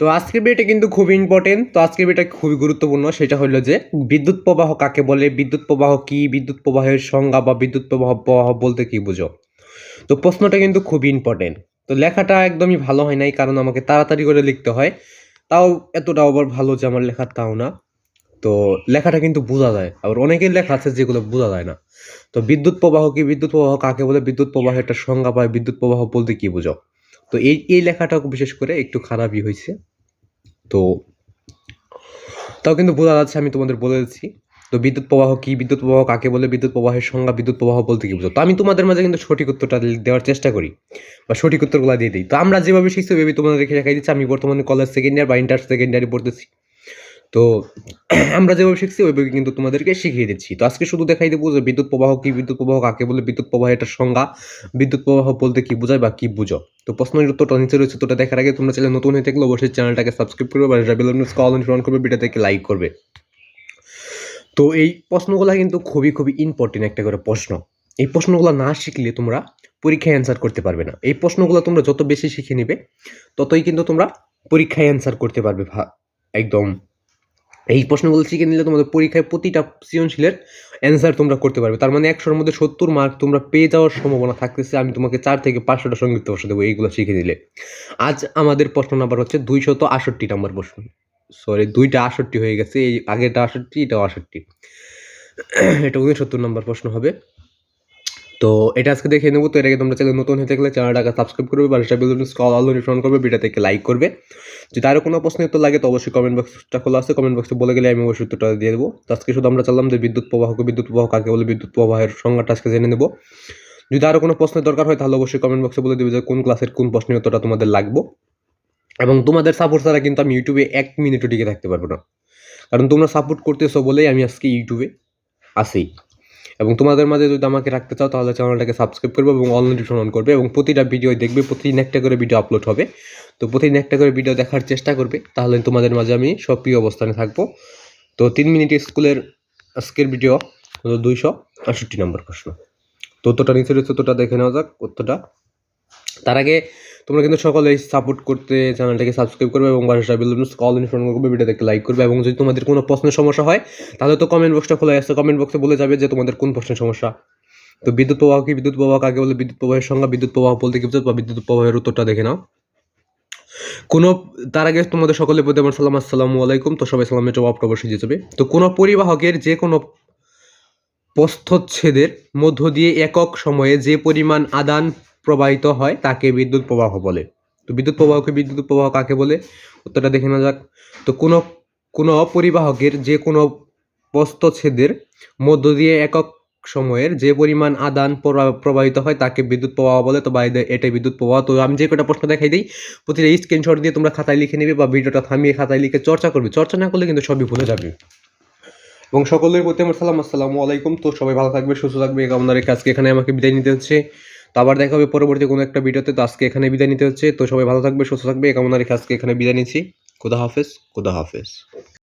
তো আজকের বিয়েটা কিন্তু খুবই ইম্পর্টেন্ট তো আজকের বিয়েটা খুবই গুরুত্বপূর্ণ। সেটা হলো যে, বিদ্যুৎ প্রবাহ কাকে বলে? বিদ্যুৎ প্রবাহ কি? বিদ্যুৎ প্রবাহের সংজ্ঞা বা বিদ্যুৎ প্রবাহ প্রবাহ বলতে কি বুঝো? তো প্রশ্নটা কিন্তু খুবই ইম্পর্টেন্ট তো লেখাটা একদমই ভালো হয় নাই, কারণ আমাকে তাড়াতাড়ি করে লিখতে হয়। তাও এতটা আবার ভালো যে আমার লেখা তাও না। তো লেখাটা কিন্তু বোঝা যায়। আবার অনেকের লেখা আছে যেগুলো বোঝা যায় না। তো বিদ্যুৎ প্রবাহ কি? বিদ্যুৎ প্রবাহ কাকে বলে? বিদ্যুৎ প্রবাহ একটা সংজ্ঞা পায় বিদ্যুৎ প্রবাহ বলতে কি বুঝো? তো এই এই লেখাটা বিশেষ করে একটু খারাপই হয়েছে। তো তাও কিন্তু বোঝা যাচ্ছে আমি তোমাদের বলে দিচ্ছি। তো বিদ্যুৎ প্রবাহ কি? বিদ্যুৎ প্রবাহ কাকে বলে? বিদ্যুৎ প্রবাহের সংজ্ঞা বিদ্যুৎ প্রবাহ বলতে কি বুঝো? তো আমি তোমাদের মাঝে কিন্তু সঠিক উত্তরটা দেওয়ার চেষ্টা করি বা সঠিক উত্তরগুলো দিয়ে দিই। তো আমরা যেভাবে শিখছি ওইভাবে তোমাদের রেখে দেখাই দিচ্ছি। আমি বর্তমানে কলেজ সেকেন্ড ইয়ার বা ইন্টার সেকেন্ড ইয়ারে পড়তেছি। তো আমরা যেভাবে শিখছি, ওইভাবে কিন্তু তোমাদেরকে শিখিয়ে দিচ্ছি। তো আজকে শুধু দেখাই দেবো যে বিদ্যুৎ প্রবাহ কি, বিদ্যুৎ প্রবাহ কাকে বলে, বিদ্যুৎ প্রবাহ এটা সংজ্ঞা, বিদ্যুৎ প্রবাহ বলতে কি বোঝায় বা কি বুঝো। তো প্রশ্নের উত্তরটা নিচে রয়েছে তোটা দেখার আগে তোমরা চ্যানেল নতুন হয়ে থাকলে অবশ্যই চ্যানেলটাকে সাবস্ক্রাইব করবে বা বেল কল অনুসরণ করবে ভিডিওটাকে লাইক করবে। তো এই প্রশ্নগুলো কিন্তু খুবই খুবই ইম্পর্টেন্ট একটা করে প্রশ্ন। এই প্রশ্নগুলো না শিখলে তোমরা পরীক্ষায় অ্যান্সার করতে পারবে না। এই প্রশ্নগুলো তোমরা যত বেশি শিখে নিবে, ততই কিন্তু তোমরা পরীক্ষায় অ্যান্সার করতে পারবে একদম এই প্রশ্নগুলো শিখে নিলে তোমাদের পরীক্ষায় প্রতিটা সৃজনশীলের অ্যান্সার তোমরা করতে পারবে। তার মানে একশোর মধ্যে সত্তর মার্ক তোমরা পেয়ে যাওয়ার সম্ভাবনা থাকতেছে। আমি তোমাকে চার থেকে পাঁচশোটা সংগীত বসে দেবো, এইগুলো শিখে নিলে। আজ আমাদের প্রশ্ন নাম্বার হচ্ছে দুইশত আষট্টি নাম্বার প্রশ্ন। সরি দুইটা আষট্টি হয়ে গেছে, এই আগেরটা আষট্টি, এটাও আষট্টি। এটা উনসত্তর নম্বর প্রশ্ন হবে। তো এটা আজকে দেখে নেব, তো এটাকে তোমরা চ্যানেল নতুন হয়ে থাকলে চ্যানেলটাকে সাবস্ক্রাইব করবে বা সেটা বেলুন কল আলো অনুসরণ করবে ভিডিও থেকে লাইক করবে। যদি আরও কোনো প্রশ্ন উত্তর লাগে, তো অবশ্যই কমেন্ট বক্সটা খোলা আছে কমেন্ট বক্সে বলে গেলে আমি অবশ্যই উত্তরটা দিয়ে দেবো। তো আজকে শুধু আমরা চাইলাম যে বিদ্যুৎ প্রবাহকে, বিদ্যুৎ প্রবাহ কাকে বলে বিদ্যুৎ প্রবাহের সংজ্ঞাটা আজকে জেনে নেব। যদি আরও কোনো প্রশ্নের দরকার হয়, তাহলে অবশ্যই কমেন্ট বক্সে বলে দেবে যে কোন ক্লাসের কোন প্রশ্নের উত্তরটা তোমাদের লাগবো। এবং তোমাদের সাপোর্ট ছাড়া কিন্তু আমি ইউটিউবে এক মিনিটও টিকে থাকতে পারব না। কারণ তোমরা সাপোর্ট করতেছো বলেই আমি আজকে ইউটিউবে আসি। এবং তোমাদের মাঝে যদি আমাকে রাখতে চাও, তাহলে চ্যানেলটাকে সাবস্ক্রাইব করবে এবং অল নোটিফিকেশন অন করবে এবং প্রতিটা ভিডিও দেখবে, প্রতিদিন একটা করে ভিডিও আপলোড হবে। তো প্রতিদিন একটা করে ভিডিও দেখার চেষ্টা করবে, তাহলে তোমাদের মাঝে আমি সক্রিয় অবস্থানে থাকব। তো তিন মিনিট স্কুলের আজকের ভিডিও দুইশো আষট্টি নম্বর প্রশ্ন। তো অতটা নিচে রয়েছে ততটা দেখে নেওয়া যাক, উত্তরটা তার আগে তোমরা কিন্তু সকলেই সাপোর্ট করতে চ্যানেলটাকে সাবস্ক্রাইব করবে এবং বাসাটা বেলুন কল ইনফর্ম করবে ভিডিওটাকে লাইক করবে এবং যদি তোমাদের কোনো প্রশ্নের সমস্যা হয়, তাহলে তো কমেন্ট বক্সটা খোলা আছে। কমেন্ট বক্সে বলে যাবে যে তোমাদের কোন প্রশ্নের সমস্যা। তো বিদ্যুৎ প্রবাহ কি? বিদ্যুৎ প্রবাহ কাকে বলে বিদ্যুৎ প্রবাহের সংজ্ঞা, বিদ্যুৎ প্রবাহ বলতে কি বা বিদ্যুৎ প্রবাহের উত্তরটা দেখে নাও। কোনো, তার আগে তোমাদের সকলে প্রতি আমার সালাম, আসসালামু আলাইকুম। তো সবাই সালামের জবাবটা অবশ্যই দিয়ে যাবে। তো কোনো পরিবাহকের যে কোনো প্রস্থচ্ছেদের মধ্য দিয়ে একক সময়ে যে পরিমাণ আদান প্রবাহিত হয় তাকে বিদ্যুৎ প্রবাহ বলে। তো বিদ্যুৎ প্রবাহকে বিদ্যুৎ প্রবাহ কাকে বলে? উত্তরটা দেখে নেওয়া যাক। তো কোনো কোনো পরিবাহকের যে কোনো প্রস্থচ্ছেদের মধ্য দিয়ে একক সময়ের যে পরিমাণ আদান প্রবা- প্রবাহিত হয় তাকে বিদ্যুৎ প্রবাহ বলে। তো বাইরে এটাই বিদ্যুৎ প্রবাহ। তো আমি যে কটা প্রশ্ন দেখাই দিই, প্রতিটা স্ক্রিনশট দিয়ে তোমরা খাতায় লিখে নেবে বা ভিডিওটা থামিয়ে খাতায় লিখে চর্চা করবে। চর্চা না করলে কিন্তু সবই ভুলে যাবে। এবং সকলের প্রতি আমার সালাম। আসসালামু আলাইকুম। তো সবাই ভালো থাকবে, সুস্থ থাকবে। কামনা রেখে আজকে এখানে আমাকে বিদায় নিতে হচ্ছে। তো আবার দেখা হবে পরবর্তী কোনো একটা ভিডিওতে। তো আজকে এখানে বিদায় নিতে হচ্ছে। তো সবাই ভালো থাকবে, সুস্থ থাকবে। কামনা রেখে আজকে এখানে বিদায় নিচ্ছি। খুদা হাফেজ খুদা হাফেজ।